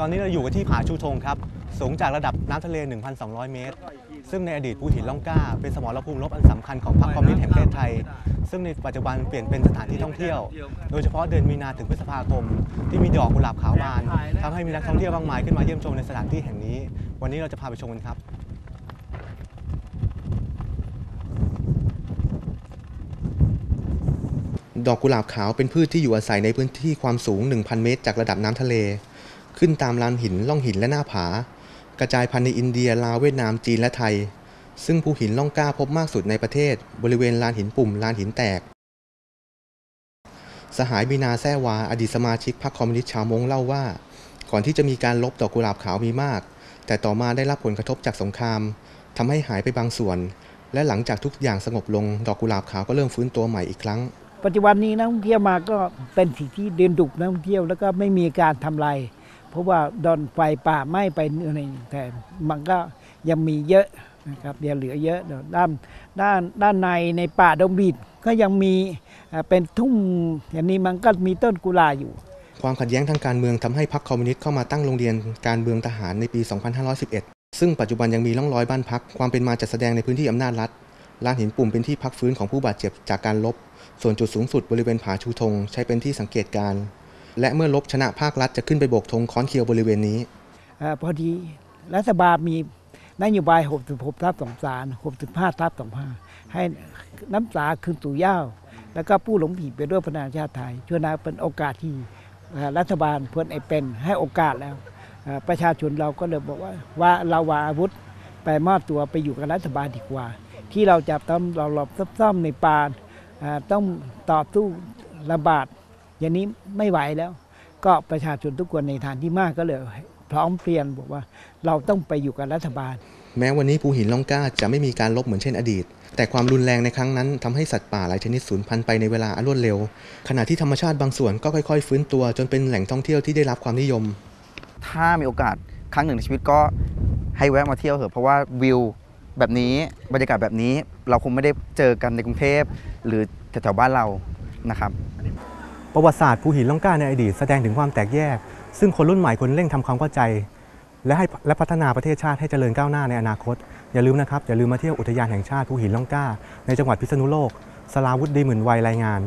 ตอนนี้เราอยู่กันที่ผาชูธงครับ สูงจากระดับน้ำทะเล 1,200 เมตร ซึ่งในอดีตภูหินล่องกล้า เป็นสมรภูมิรบอันสำคัญของพรรคคอมมิวนิสต์แห่งประเทศไทย ซึ่งในปัจจุบันเปลี่ยนเป็นสถานที่ท่องเที่ยว โดยเฉพาะเดือนมีนาถึงพฤษภาคม ที่มีดอกกุหลาบขาวบานทำให้มีนักท่องเที่ยวมากมายขึ้นมาเยี่ยมชมในสถานที่แห่งนี้ วันนี้เราจะพาไปชมกันครับดอกกุหลาบขาวเป็นพืชที่อยู่อาศัยในพื้นที่ความสูง 1,000 เมตร จากระดับน้ำทะเล ขึ้นตามลานหินล่องหินและหน้าผา กระจายพันธุ์ในอินเดียลาวเวียดนามจีนและไทย ซึ่งภูหินล่องกล้าพบมากสุดในประเทศ บริเวณลานหินปุ่มลานหินแตก สหายบีนาแซ่วาอดีตสมาชิกพรรคคอมมิวนิสต์ชาวมงเล่าว่า ก่อนที่จะมีการลบดอกกุหลาบขาวมีมาก แต่ต่อมาได้รับผลกระทบจากสงครามทำให้หายไปบางส่วน และหลังจากทุกอย่างสงบลงดอกกุหลาบขาวก็เริ่มฟื้นตัวใหม่อีกครั้งปัจจุบันนี้นักท่องเที่ยวมาก็เป็นสิ่งที่เดือนดุกนักท่องเที่ยวแล้วก็ไม่มีการทำลาย เพราะว่าดอนไฟป่าไหม้ไปอะไรแต่มันก็ยังมีเยอะนะครับยังเหลือเยอะด้านด้านด้านในในป่าดงบีดก็ยังมีเป็นทุ่งอย่างนี้มันก็มีต้นกุหลาอยู่ ความขัดแย้งทางการเมืองทำให้พรรคคอมมิวนิสต์เข้ามาตั้งโรงเรียนการเมืองทหารในปี 2511 ซึ่งปัจจุบันยังมีร่องรอยบ้านพักความเป็นมาจัดแสดงในพื้นที่อำนาจรัฐลานหินปุ่มเป็นที่พักฟื้นของผู้บาดเจ็บจากการลบ ส่วนจุดสูงสุดบริเวณผาชูธงใช้เป็นที่สังเกตการ และเมื่อลบชนะภาครัฐจะขึ้นไปโบกธงค้อนเคียวบริเวณนี้อพอดีรัฐบาลมีนโยบาย 66ทับ23 65ทับ25 ให้น้ำตาคืนสู่ย่าวแล้วก็ผู้หลงผิดไปด้วยพนาชาติไทยช่วนาเป็นโอกาสที่รัฐบาลเพื่อนไอเป็นให้โอกาสแล้ว ประชาชนเราก็เลยบอกว่าว่าเราวาอาวุธไปมอบตัวไปอยู่กับรัฐบาลดีกว่า ที่เราจะต้องเราหลบซ่อมในป่าอ่าต้องต่อสู้ระบาด อย่างนี้ไม่ไหวแล้ว ก็ประชาชนทุกคนในฐานที่มากก็เลย พร้อมเพรียงบอกว่าเราต้องไปอยู่กับรัฐบาล แม้วันนี้ภูหินล่องกล้าจะไม่มีการลบเหมือนเช่นอดีต แต่ความรุนแรงในครั้งนั้นทำให้สัตว์ป่าหลายชนิดสูญพันธุ์ไปในเวลาอันรวดเร็ว ขณะที่ธรรมชาติบางส่วนก็ค่อย ๆ ฟื้นตัวจนเป็นแหล่งท่องเที่ยวที่ได้รับความนิยม ถ้ามีโอกาสครั้งหนึ่งในชีวิตก็ให้แวะมาเที่ยวเถอะเพราะว่าวิวแบบนี้บรรยากาศแบบนี้เราคงไม่ได้เจอกันในกรุงเทพหรือแถวๆบ้านเรานะครับ ประวัติศาสตร์ภูหินล่องกล้าในอดีตแสดงถึงความแตกแยก ซึ่งคนรุ่นใหม่คนเร่งทำความเข้าใจ และให้และพัฒนาประเทศชาติให้เจริญก้าวหน้าในอนาคต อย่าลืมนะครับ อย่าลืมมาเที่ยวอุทยานแห่งชาติภูหินล่องกล้า ในจังหวัดพิษณุโลกสลาวุฒิดีหมื่นวัยรายงาน